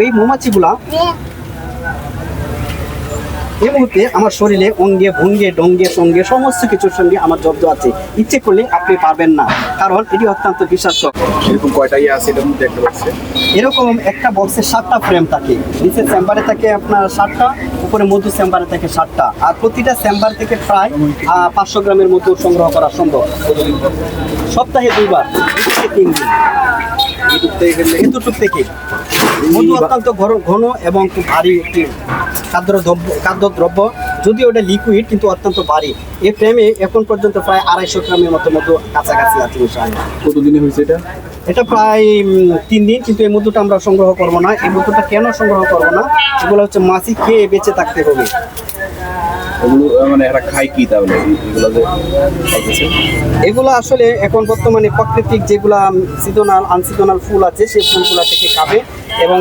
এই মৌমাছিগুলা এই মুহূর্তে আমার শরীরে অঙ্গে ভঙ্গে ডঙ্গে সঙ্গে সমস্ত কিছুর সঙ্গে আমার জব্দ আছে। ইচ্ছে করলে আপনি পারবেন না কারণ এটি অত্যন্ত বিষাক্ত। এরকম কয়টা ইয়ে আছে এটার মধ্যে একটা পাচ্ছে এরকম একটা বক্সে সাতটা ফ্রেম থাকে। নিচের চেম্বারে থাকে আপনার সাতটা উপরে মধু চেম্বারে থাকে সাতটা। আর প্রতিটা চেম্বার থেকে প্রায় পাঁচশো গ্রামের মতো সংগ্রহ করা সম্ভব। সপ্তাহে দুইবার দুই তিন দিন থেকে। মধু অত্যন্ত ঘন- ঘন এবং খুব ভারী একটি খাদ্যদ্রব্য খাদ্যদ্রব্য। যদিও ওটা লিকুইড কিন্তু অত্যন্ত ভারী। এ ফ্রেমে এখন পর্যন্ত প্রায় আড়াইশো গ্রামের মতো মতো কাছাকাছি আছে কতদিনে হয়েছে এটা? এটা প্রায় তিন দিন কিন্তু এই মধুটা আমরা সংগ্রহ করব না। এই মধুটা কেন সংগ্রহ করব না? এগুলো হচ্ছে মাছি খেয়ে বেঁচে থাকতে হবে। মানে এরা খায় কি তাহলে? এগুলো আসলে এখন বর্তমানে প্রাকৃতিক যেগুলা সিজনাল আনসিজনাল ফুল আছে সেই ফুলগুলা থেকে খাবে এবং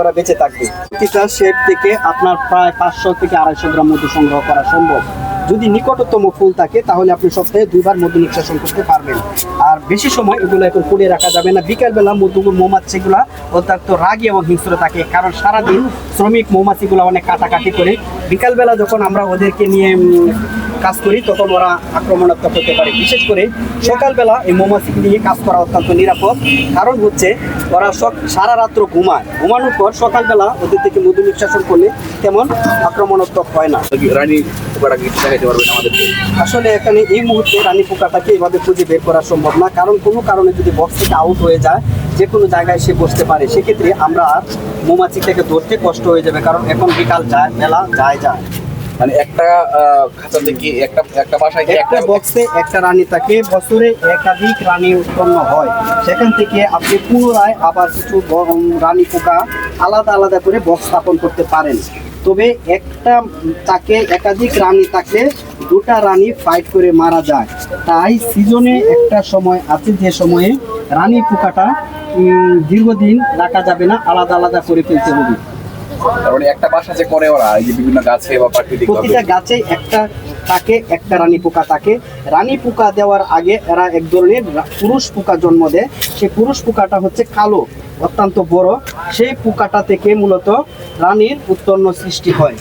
ওরা বেঁচে থাকবে। প্রতিটা শেপ থেকে আপনার প্রায় পাঁচশো থেকে আড়াইশো গ্রাম মধু সংগ্রহ করা সম্ভব। যদি নিকটতম ফুল থাকে, তাহলে আপনি সপ্তাহে দুইবার মধু নিঃশাসন করতে পারবেন। আর বেশি সময় এগুলো এখন করে রাখা যাবে না। বিকালবেলা মধুগুলো মৌমাছিগুলো অত্যন্ত রাগী এবং হিংস্র থাকে, কারণ সারাদিন শ্রমিক মৌমাছিগুলো অনেক কাটাকাটি করে। বিকালবেলা যখন আমরা ওদেরকে নিয়ে কাজ করি তখন ওরা আক্রমণাত্মক হতে পারে। বিশেষ করে সকালবেলা এই মৌমাছিকে নিয়ে কাজ করা অত্যন্ত নিরাপদ। কারণ হচ্ছে ওরা সক- সারা রাত্র ঘুমায়। ঘুমানোর পর সকালবেলা ওদের থেকে মধু নিঃশ্বাসন করলে তেমন আক্রমণাত্মক হয় না। রানী পারবেন আমাদেরকে? আসলে এখানে এই মুহূর্তে রানী পোকাটাকে এভাবে খুঁজে বের করা সম্ভব না। কারণ কোনো কারণে যদি বক্স থেকে আউট হয়ে যায় যে কোনো জায়গায় সে বসতে পারে। সেক্ষেত্রে আমরা আর মৌমাছিটাকে ধরতে কষ্ট হয়ে যাবে। কারণ এখন বিকাল যায় বেলা যায় যায়। মানে একটা খাঁচা থেকে একটা একটা বাসায় একটা বক্সে একটা রানী থাকে বছরে একাধিক রানী উৎপন্ন হয়। সেখান থেকে আপনি পুনরায় আবার কিছু ব- রানী পোকা আলাদা আলাদা করে বক্স স্থাপন করতে পারেন। তবে একটা তাকে একাধিক রানী থাকলে দুটা রানী ফাইট করে মারা যায়। তাই সিজনে একটা সময় আছে যে সময়ে রানী পোকাটা দীর্ঘদিন রাখা যাবে না আলাদা আলাদা করে ফেলতে হবে। তার মানে একটা বাসা যে করে ওরা, এই যে বিভিন্ন গাছে বা প্রাকৃতিক প্রতিটা গাছে একটা তাকে, একটা রানী পোকা থাকে রানী পোকা দেওয়ার আগে এরা এক ধরনের পুরুষ পোকা জন্ম দেয়। সেই পুরুষ পোকাটা হচ্ছে কালো, অত্যন্ত বড়। সেই পোকাটা থেকে মূলত রানীর উৎপন্ন সৃষ্টি হয়।